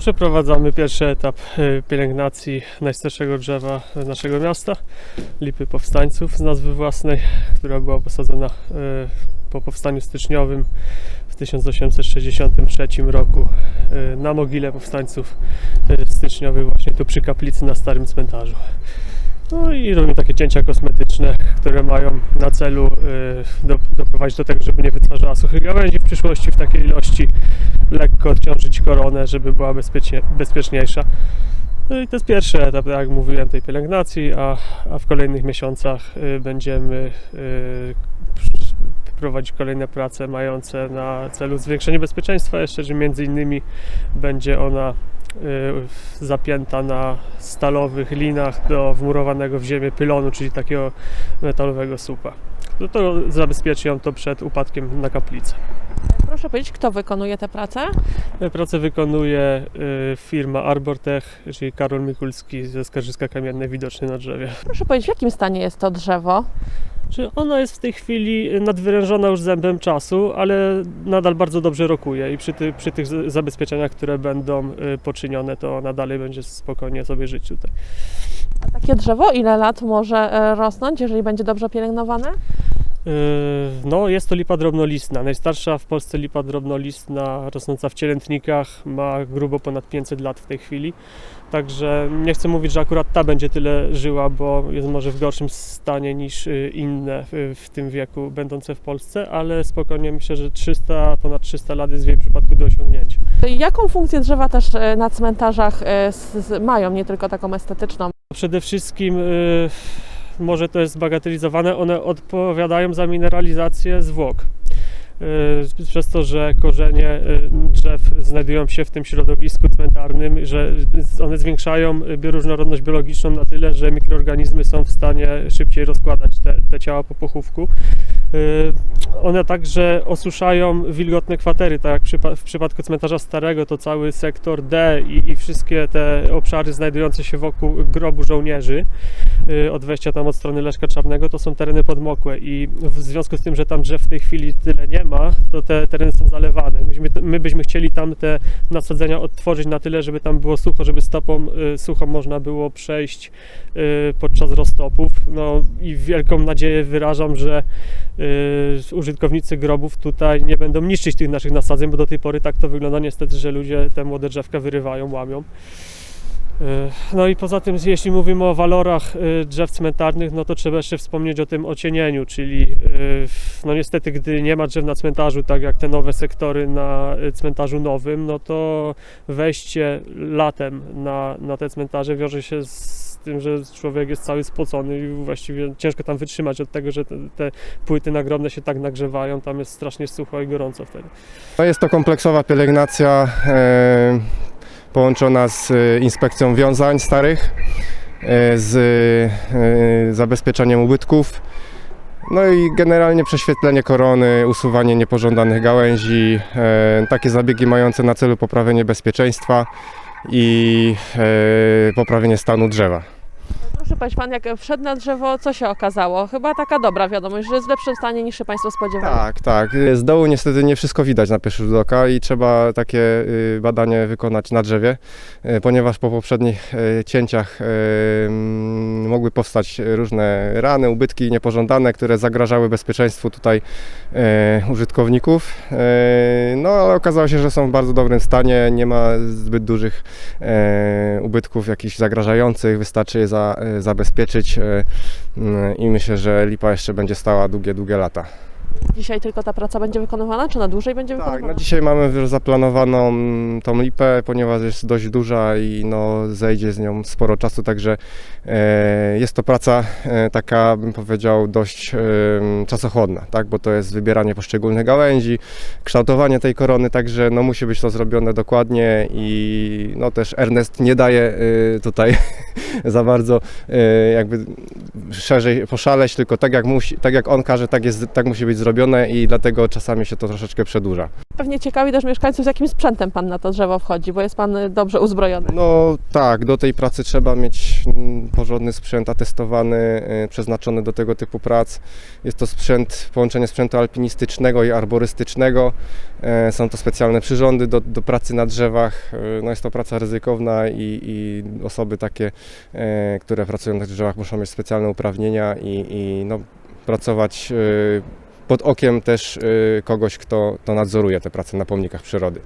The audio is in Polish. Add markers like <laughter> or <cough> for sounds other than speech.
Przeprowadzamy pierwszy etap y, pielęgnacji najstarszego drzewa naszego miasta, Lipy Powstańców z nazwy własnej, która była posadzona y, po powstaniu styczniowym w 1863 roku y, na mogile powstańców styczniowych właśnie tu przy kaplicy na Starym Cmentarzu. No i robimy takie cięcia kosmetyczne, które mają na celu y, do, doprowadzić do tego, żeby nie wytwarzała suchych gałęzi w przyszłości w takiej ilości, lekko odciążyć koronę, żeby była bezpiecznie, bezpieczniejsza. No i to jest pierwszy etap, tak jak mówiłem, tej pielęgnacji, a, a w kolejnych miesiącach y, będziemy y, prowadzić kolejne prace mające na celu zwiększenie bezpieczeństwa jeszcze, że między innymi będzie ona zapięta na stalowych linach do wmurowanego w ziemię pylonu, czyli takiego metalowego słupa. No to zabezpieczy ją to przed upadkiem na kaplicę. Proszę powiedzieć, kto wykonuje te prace? Pracę wykonuje y, firma Arbortech, czyli Karol Mikulski ze Skarżyska Kamienne, widoczny na drzewie. Proszę powiedzieć, w jakim stanie jest to drzewo? Czy ona jest w tej chwili nadwyrężona już zębem czasu, ale nadal bardzo dobrze rokuje i przy, ty, przy tych zabezpieczeniach, które będą y, poczynione, to ona dalej będzie spokojnie sobie żyć tutaj. A takie drzewo ile lat może e, rosnąć, jeżeli będzie dobrze pielęgnowane? Yy, No, jest to lipa drobnolistna. Najstarsza w Polsce lipa drobnolistna rosnąca w cielętnikach ma grubo ponad 500 lat w tej chwili. Także nie chcę mówić, że akurat ta będzie tyle żyła, bo jest może w gorszym stanie niż y, inne w, tym wieku będące w Polsce, ale spokojnie myślę, że 300, ponad 300 lat jest w jej przypadku do osiągnięcia. Jaką funkcję drzewa też e, na cmentarzach s- mają, nie tylko taką estetyczną? Przede wszystkim y, może to jest bagatelizowane, one odpowiadają za mineralizację zwłok. Y, Przez to, że korzenie y, drzew znajdują się w tym środowisku cmentarnym, że one zwiększają y, bioróżnorodność biologiczną na tyle, że mikroorganizmy są w stanie szybciej rozkładać te, te ciała po pochówku. One także osuszają wilgotne kwatery, tak jak w przypadku cmentarza starego, to cały sektor D i, i wszystkie te obszary znajdujące się wokół grobu żołnierzy, y, od wejścia tam od strony Leszka Czarnego, to są tereny podmokłe i w związku z tym, że tam drzew w tej chwili tyle nie ma, to te tereny są zalewane. Myśmy, my byśmy chcieli tam te nasadzenia odtworzyć na tyle, żeby tam było sucho, żeby stopą y, suchą można było przejść y, podczas roztopów. No i wielką nadzieję wyrażam, że y, użytkownicy grobów tutaj nie będą niszczyć tych naszych nasadzeń, bo do tej pory tak to wygląda niestety, że ludzie te młode drzewka wyrywają, łamią. Y, No i poza tym, jeśli mówimy o walorach y, drzew cmentarnych, no to trzeba jeszcze wspomnieć o tym ocienieniu, czyli y, no niestety, gdy nie ma drzew na cmentarzu, tak jak te nowe sektory na cmentarzu nowym, no to wejście latem na, na te cmentarze wiąże się z tym, że człowiek jest cały spocony i właściwie ciężko tam wytrzymać od tego, że te, te płyty nagrobne się tak nagrzewają, tam jest strasznie sucho i gorąco wtedy. No jest to kompleksowa pielęgnacja e, połączona z e, inspekcją wiązań starych, e, z e, zabezpieczeniem ubytków. No i generalnie prześwietlenie korony, usuwanie niepożądanych gałęzi, e, takie zabiegi mające na celu poprawienie bezpieczeństwa i e, poprawienie stanu drzewa. Powiedzieć, pan jak wszedł na drzewo, co się okazało? Chyba taka dobra wiadomość, że jest w lepszym stanie niż się państwo spodziewali. Tak, tak. Z dołu niestety nie wszystko widać na pierwszy rzut oka i trzeba takie y, badanie wykonać na drzewie, y, ponieważ po poprzednich y, cięciach mm, mogły powstać różne rany, ubytki niepożądane, które zagrażały bezpieczeństwu tutaj użytkowników. No ale okazało się, że są w bardzo dobrym stanie, nie ma zbyt dużych ubytków jakichś zagrażających, wystarczy je za, y, zabezpieczyć y, i myślę, że lipa jeszcze będzie stała długie, długie lata. Dzisiaj tylko ta praca będzie wykonywana, czy na dłużej będzie Tak, wykonywana? no dzisiaj mamy już zaplanowaną tą lipę, ponieważ jest dość duża i no, zejdzie z nią sporo czasu, także e, jest to praca e, taka, bym powiedział, dość e, czasochłonna, tak? bo to jest wybieranie poszczególnych gałęzi, kształtowanie tej korony, także no, musi być to zrobione dokładnie i no, też Ernest nie daje e, tutaj <laughs> za bardzo e, jakby szerzej poszaleć, tylko tak jak, musi, tak jak on każe, tak, jest, tak musi być zrobione. Zrobione i dlatego czasami się to troszeczkę przedłuża. Pewnie ciekawi też mieszkańców, z jakim sprzętem Pan na to drzewo wchodzi, bo jest Pan y, dobrze uzbrojony. No tak, do tej pracy trzeba mieć mm, porządny sprzęt atestowany, y, przeznaczony do tego typu prac. Jest to sprzęt, połączenie sprzętu alpinistycznego i arborystycznego. E, Są to specjalne przyrządy do, do pracy na drzewach. E, No jest to praca ryzykowna i, i osoby takie, e, które pracują na drzewach muszą mieć specjalne uprawnienia i, i no, pracować e, pod okiem też e, kogoś, kto, kto nadzoruje te prace na pomnikach przyrody.